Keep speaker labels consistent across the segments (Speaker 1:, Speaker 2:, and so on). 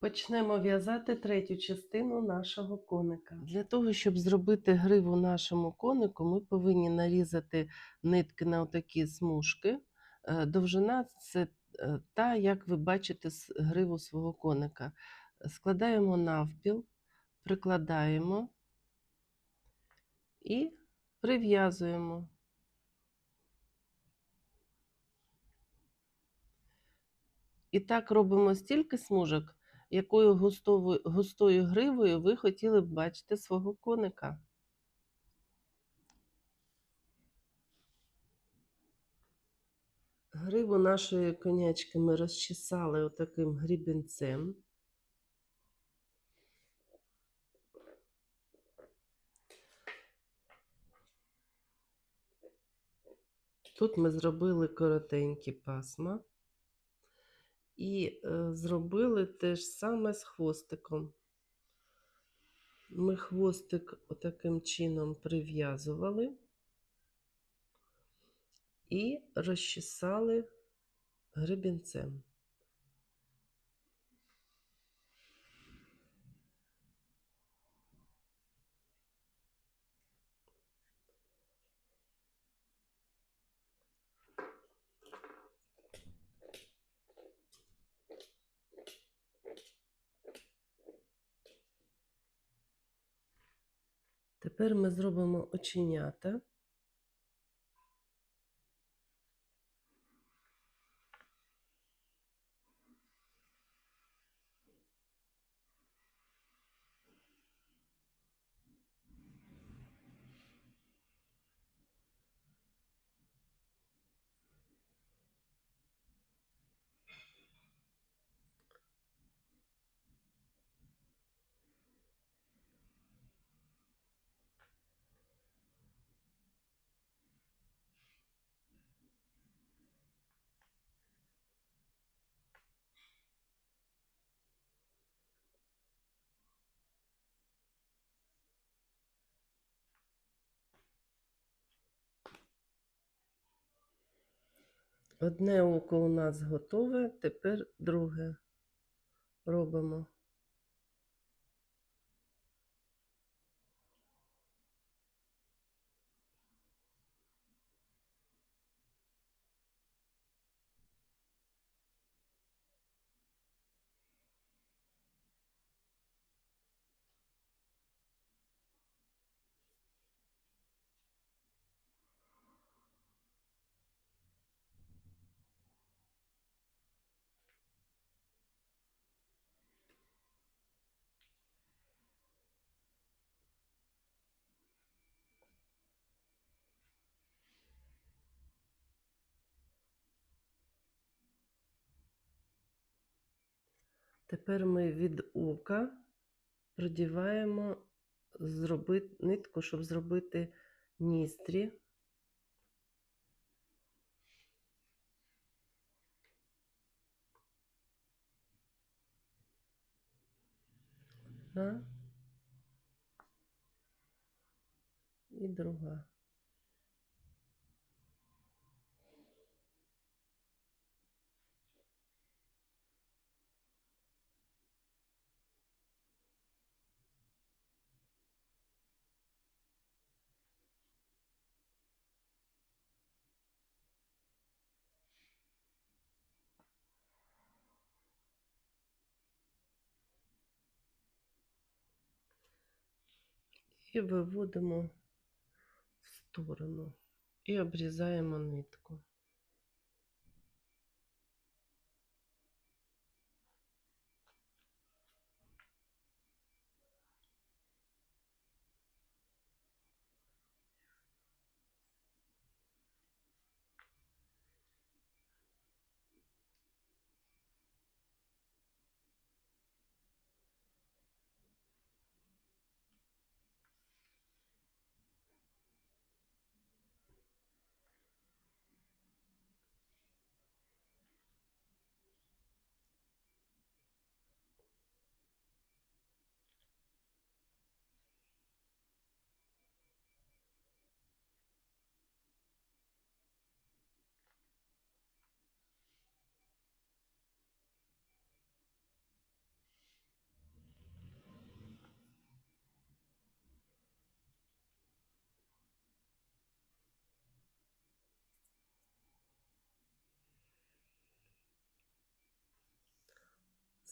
Speaker 1: Почнемо в'язати третю частину нашого коника. Для того, щоб зробити гриву нашому конику, ми повинні нарізати нитки на отакі смужки. Е, Довжина це е, та, як ви бачите, гриву свого коника. Складаємо навпіл, прикладаємо і прив'язуємо. І так робимо стільки смужок, якою густовою, густою гривою ви хотіли б бачити свого коника. Гриву нашої конячки ми розчесали отаким грібінцем. Тут ми зробили коротенькі пасма і е, зробили те ж саме з хвостиком. Ми хвостик отаким чином прив'язували і розчесали гребінцем. Тепер ми зробимо оченята. Одне око у нас готове, тепер друге робимо. Тепер ми від ока продіваємо зробити, нитку, щоб зробити ніздрі. Одна і друга. І виводимо в сторону і обрізаємо нитку.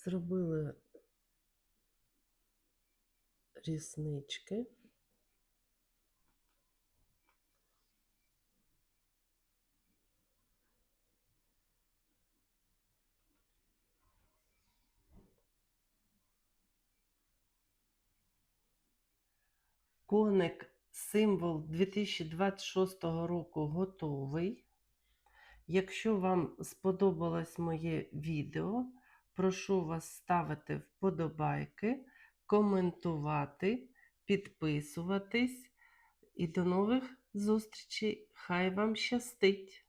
Speaker 1: Зробили ріснички. Коник символ 2026 року готовий. Якщо вам сподобалось моє відео, прошу вас ставити вподобайки, коментувати, підписуватись. І до нових зустрічей! Хай вам щастить!